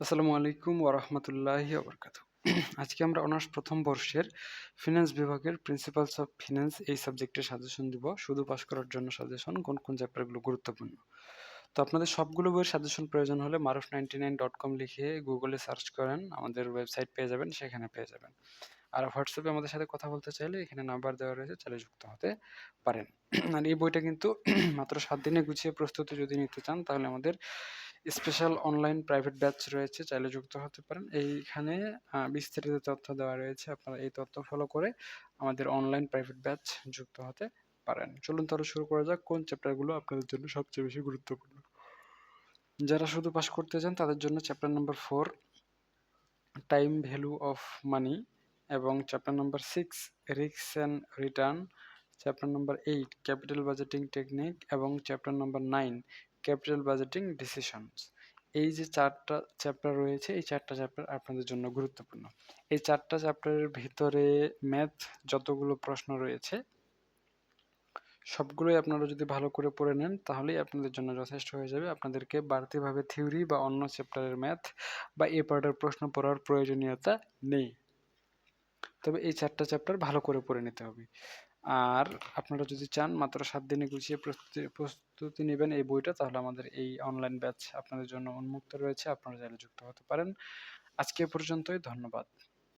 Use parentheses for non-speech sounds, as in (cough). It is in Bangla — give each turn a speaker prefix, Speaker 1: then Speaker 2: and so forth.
Speaker 1: আসসালামু আলাইকুম ওরহমতুল্লাহি ওবরকাত (clears throat) আজকে আমরা অনার্স প্রথম বর্ষের ফিনান্স বিভাগের প্রিন্সিপালস অফ ফিনান্স এই সাবজেক্টের সাজেশন দিব। শুধু পাস করার জন্য সাজেশন কোন কোন চ্যাপ্টারগুলো গুরুত্বপূর্ণ। তো আপনাদের সবগুলো বইয়ের সাজেশন প্রয়োজন হলে Maruf ninety nine dot com লিখে গুগলে সার্চ করেন, আমাদের ওয়েবসাইট পেয়ে যাবেন, সেখানে পেয়ে যাবেন। আর হোয়াটসঅ্যাপে আমাদের সাথে কথা বলতে চাইলে এখানে নাম্বার দেওয়া রয়েছে, চাইলে যুক্ত হতে পারেন। (clears throat) আর এই বইটা কিন্তু (clears throat) মাত্র সাত দিনে গুছিয়ে প্রস্তুতি যদি নিতে চান, তাহলে আমাদের স্পেশাল অনলাইন প্রাইভেট ব্যাচ রয়েছে, চাইলে যুক্ত হতে পারেন। এইখানে বিস্তারিত তথ্য দেওয়া রয়েছে, আপনারা এই তথ্য ফলো করে আমাদের অনলাইন প্রাইভেট ব্যাচ যুক্ত হতে পারেন। চলুন তাহলে শুরু করা যাক, কোন চ্যাপ্টারগুলো আপনাদের জন্য সবচেয়ে বেশি গুরুত্বপূর্ণ? যারা শুধু পাস করতে চান, তাদের জন্য chapter number four time value of money এবং chapter number six risk and return chapter number eight capital budgeting technique এবং chapter number nine capital budgeting decisions এই যে চারটা চ্যাপ্টার রয়েছে, এই চারটা চ্যাপ্টার আপনাদের জন্য গুরুত্বপূর্ণ। এই চারটা চ্যাপ্টারের ভিতরে ম্যাথ যতগুলো প্রশ্ন রয়েছে, সবগুলোই আপনারা যদি ভালো করে পড়ে নেন, তাহলেই আপনাদের জন্য যথেষ্ট হয়ে যাবে। আপনাদেরকে বাড়তিভাবে থিওরি বা অন্য চ্যাপ্টারের ম্যাথ বা এ পার্টের প্রশ্ন পড়ার প্রয়োজনীয়তা নেই। তবে এই চারটা চ্যাপ্টার ভালো করে পড়ে নিতে হবে। আর আপনারা যদি চান মাত্র সাত দিনে গুছিয়ে প্রস্তুতি প্রস্তুতি নেবেন এই বইটা, তাহলে আমাদের এই অনলাইন ব্যাচ আপনাদের জন্য উন্মুক্ত রয়েছে। আপনারা চাইলে যুক্ত হতে পারেন। আজকে পর্যন্তই, ধন্যবাদ।